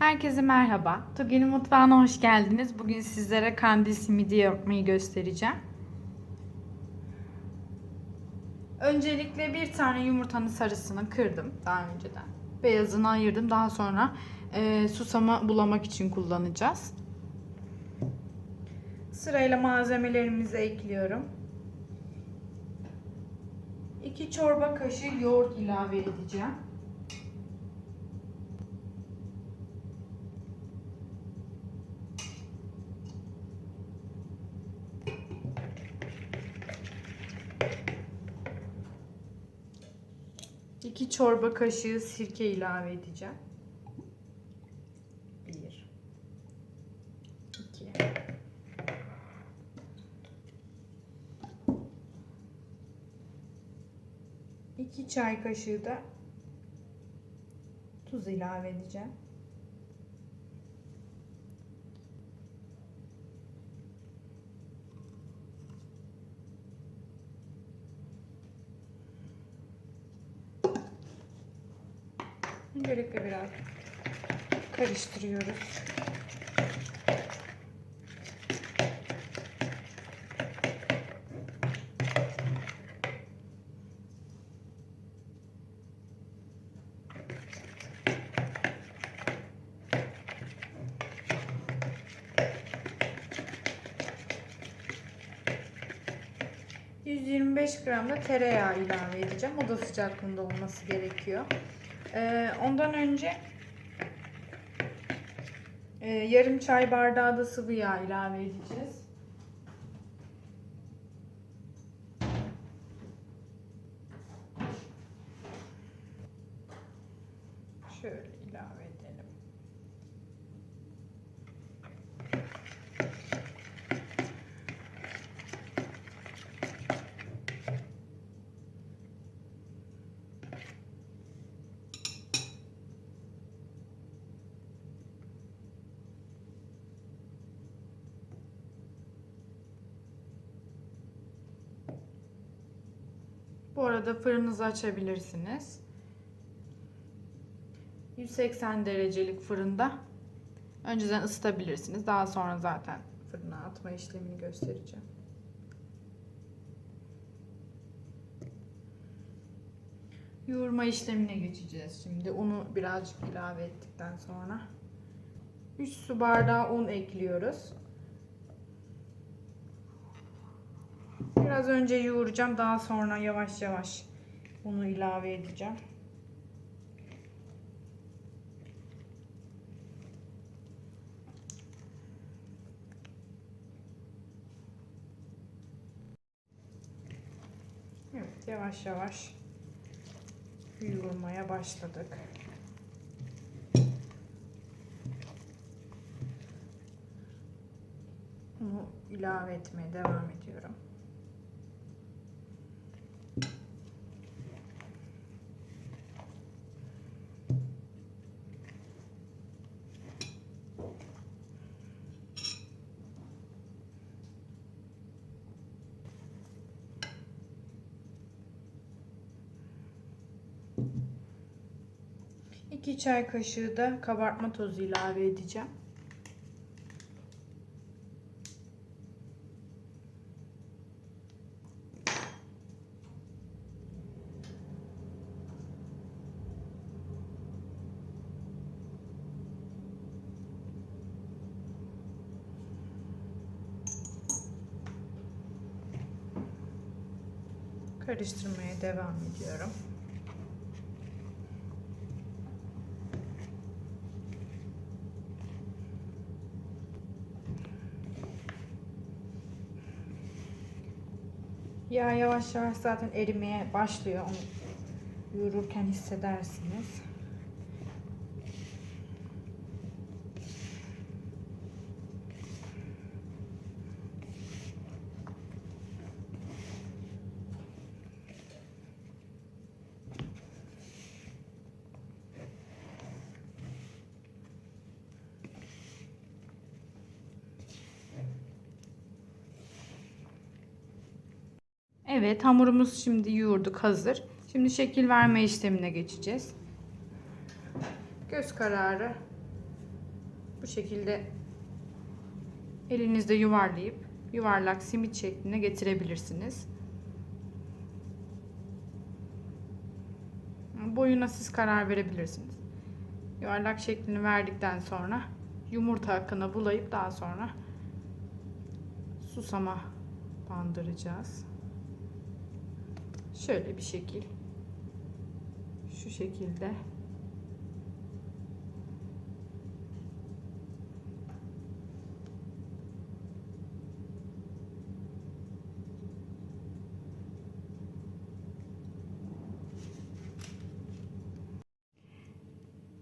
Herkese merhaba. Tugi'nin mutfağına hoş geldiniz. Bugün sizlere kandil simidi yapmayı göstereceğim. Öncelikle bir tane yumurtanın sarısını kırdım daha önceden. Beyazını ayırdım. Daha sonra e, susama bulamak için kullanacağız. Sırayla malzemelerimizi ekliyorum. 2 çorba kaşığı yoğurt ilave edeceğim. İki çorba kaşığı sirke ilave edeceğim. Bir. iki. İki çay kaşığı da tuz ilave edeceğim. Öncelikle biraz karıştırıyoruz. ...125 gram da tereyağı ilave edeceğim. Oda sıcaklığında olması gerekiyor. Ee, ondan önce e, yarım çay bardağı da sıvı yağ ilave edeceğiz. Şöyle ilave Bu arada fırınınızı açabilirsiniz. 180 derecelik fırında önceden ısıtabilirsiniz. Daha sonra zaten fırına atma işlemini göstereceğim. Yoğurma işlemine geçeceğiz şimdi. Unu birazcık ilave ettikten sonra 3 su bardağı un ekliyoruz. Biraz önce yoğuracağım. Daha sonra yavaş yavaş unu ilave edeceğim. Evet, yavaş yavaş yoğurmaya başladık. Unu ilave etmeye devam ediyorum. İki çay kaşığı da kabartma tozu ilave edeceğim. Karıştırmaya devam ediyorum. Yağ yavaş yavaş zaten erimeye başlıyor. Onu yoğururken hissedersiniz. Evet hamurumuz şimdi yoğurduk hazır. Şimdi şekil verme işlemine geçeceğiz. Göz kararı Bu şekilde elinizde yuvarlayıp yuvarlak simit şekline getirebilirsiniz. Boyuna siz karar verebilirsiniz. Yuvarlak şeklini verdikten sonra yumurta akına bulayıp daha sonra susama bandıracağız. Şöyle bir şekil. Şu şekilde.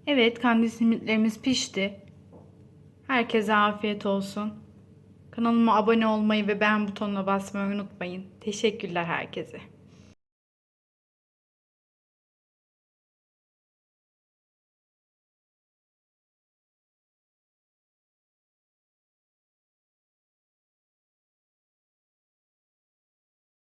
Evet, kandil simitlerimiz pişti. Herkese afiyet olsun. Kanalıma abone olmayı ve beğen butonuna basmayı unutmayın. Teşekkürler herkese.